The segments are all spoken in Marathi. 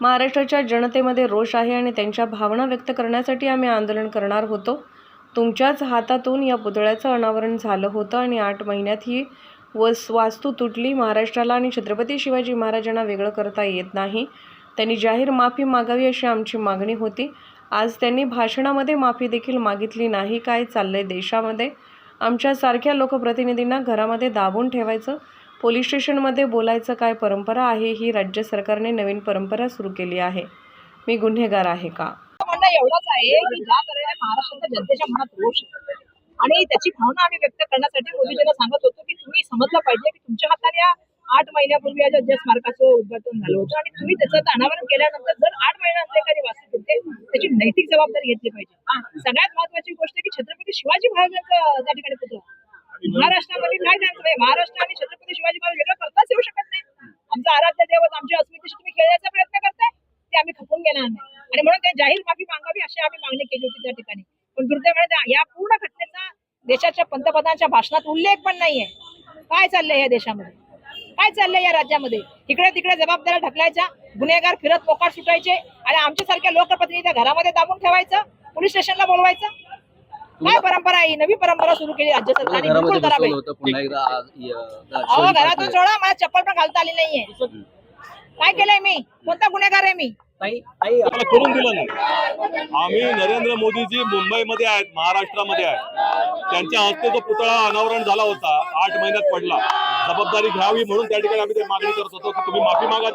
महाराष्ट्राच्या जनतेमध्ये रोष आहे आणि त्यांच्या भावना व्यक्त करण्यासाठी आम्ही आंदोलन करणार होतो. तुमच्याच हातातून या पुतळ्याचं अनावरण झालं होतं आणि आठ महिन्यात ही वस वास्तू तुटली. महाराष्ट्राला आणि छत्रपती शिवाजी महाराजांना वेगळं करता येत नाही. त्यांनी जाहीर माफी मागावी अशी आमची मागणी होती. आज त्यांनी भाषणामध्ये माफी देखील मागितली नाही. काय चाललंय देशामध्ये? आमच्यासारख्या लोकप्रतिनिधींना घरामध्ये दाबून ठेवायचं? पोलीस स्टेशनमध्ये बोलायचं काय परंपरा आहे ही राज्य सरकारने नवीन परंपरा सुरू केली आहे. मी गुन्हेगार आहे का? म्हणणं एवढंच आहे की ज्या तऱ्हेने महाराष्ट्राच्या जनतेच्या मनात रोष आणि त्याची भावना आम्ही व्यक्त करण्यासाठी मोदीजींना सांगत होतो की तुम्ही समजलं पाहिजे की तुमच्या हाताने या आठ महिन्यापूर्वी या ज्या स्मारकाचं उद्घाटन झालं होतं आणि तुम्ही त्याचं अनावरण केल्यानंतर जर आठ महिन्यानंतर एखादी वास्तू घेते त्याची नैतिक जबाबदारी घेतली पाहिजे. सगळ्यात महत्वाची गोष्ट की छत्रपती शिवाजी महाराजांचा त्या ठिकाणी पुतळा. महाराष्ट्रामध्ये काय त्यांचं महाराष्ट्र आणि छत्रपती नाही आणि म्हणून ते जाहीर माफी मागावी अशी आम्ही मागणी केली होती त्या ठिकाणी. पण दुर्दैवाने या पूर्ण घटनेचा देशाच्या पंतप्रधानांच्या भाषणात उल्लेख पण नाहीये. काय चाललंय या देशामध्ये? काय चाललंय या राज्यामध्ये? इकडे तिकडे जबाबदाऱ्या ढकलायच्या गुन्हेगार फिरत पोकार सुटायचे आणि आमच्यासारख्या लोकप्रतिनिधी घरामध्ये दाबून ठेवायचं पोलीस स्टेशनला बोलवायचं? काय परंपरा आहे? नवी परंपरा सुरू केली राज्य सरकारने. बिलकुल करावी अहो घरातून. सोडा मला चप्पल पण घालता आली नाहीये. काय केलंय मी? कोणता गुन्हेगार आहे मी? करून दिलं नाही. आम्ही नरेंद्र मोदीजी मुंबईमध्ये आहेत महाराष्ट्रामध्ये आहेत. त्यांच्या हस्ते जो पुतळा अनावरण झाला होता आठ महिन्यात पडला. जबाबदारी घ्यावी म्हणून त्या ठिकाणी आम्ही ते मागणी करत होतो की तुम्ही माफी मागा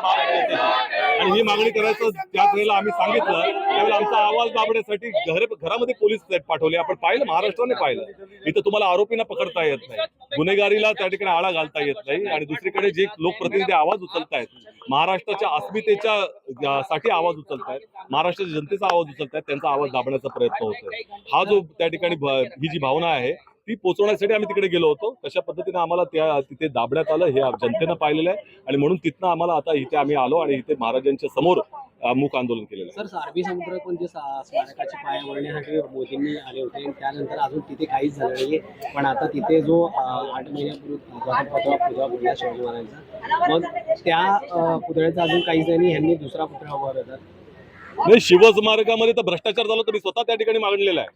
आणि ही मागणी करायचं त्याच वेळेला आम्ही सांगितलं त्यावेळेला आमचा आवाज दाबण्यासाठी घर घरामध्ये पोलीस पाठवले. आपण पाहिलं महाराष्ट्राने पाहिलं. इथं तुम्हाला आरोपींना पकडता येत नाही. गुन्हेगारीला त्या ठिकाणी आळा घालता येत नाही. आणि दुसरीकडे जे लोकप्रतिनिधी आवाज उचलतायत महाराष्ट्राच्या अस्मितेच्या साठी आवाज उचलतायत महाराष्ट्राच्या जनतेचा आवाज उचलतायत त्यांचा आवाज दाबण्याचा प्रयत्न होतोय. हा जो त्या ठिकाणी ही जी भावना आहे ती पोहोचवण्यासाठी आम्ही तिकडे गेलो होतो. कशा पद्धतीने आम्हाला त्या तिथे दाबण्यात आलं हे जनतेनं पाहिलेलं आहे. आणि म्हणून तिथनं आम्हाला आता इथे आम्ही आलो आणि इथे महाराजांच्या समोर मूक आंदोलन केलेलं सर सारबी समुद्र पण जे स्मारकाची पायाभरण्यासाठी मोदींनी आले होते त्यानंतर अजून तिथे काहीच झालं नाहीये. पण आता तिथे जो आठ महिन्यापूर्वी पुतळा शिवाजी महाराजांचा मग त्या पुतळ्याचा अजून काही जणी ह्यांनी दुसरा पुतळा उभा होतात नाही शिवस्मारकामध्ये तर भ्रष्टाचार झाला तर मी स्वतः त्या ठिकाणी मागणलेला आहे.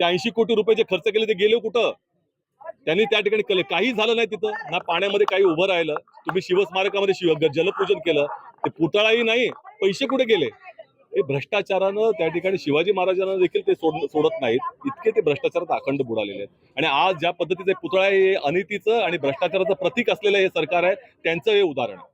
ते ऐंशी कोटी रुपये जे खर्च केले ते गेले कुठं? त्यांनी त्या ठिकाणी केले काही झालं नाही तिथं. ना पाण्यामध्ये काही उभं राहिलं. तुम्ही शिवस्मारकामध्ये शिव जलपूजन केलं. ते पुतळाही नाही पैसे कुठे गेले? हे भ्रष्टाचारानं त्या ठिकाणी शिवाजी महाराजांना देखील ते सोड सोडत नाहीत. इतके ते भ्रष्टाचारात अखंड बुडालेले आहेत. आणि आज ज्या पद्धतीचे पुतळा आहे हे अनितीचं आणि भ्रष्टाचाराचं प्रतीक असलेलं हे सरकार आहे त्यांचं हे उदाहरण आहे.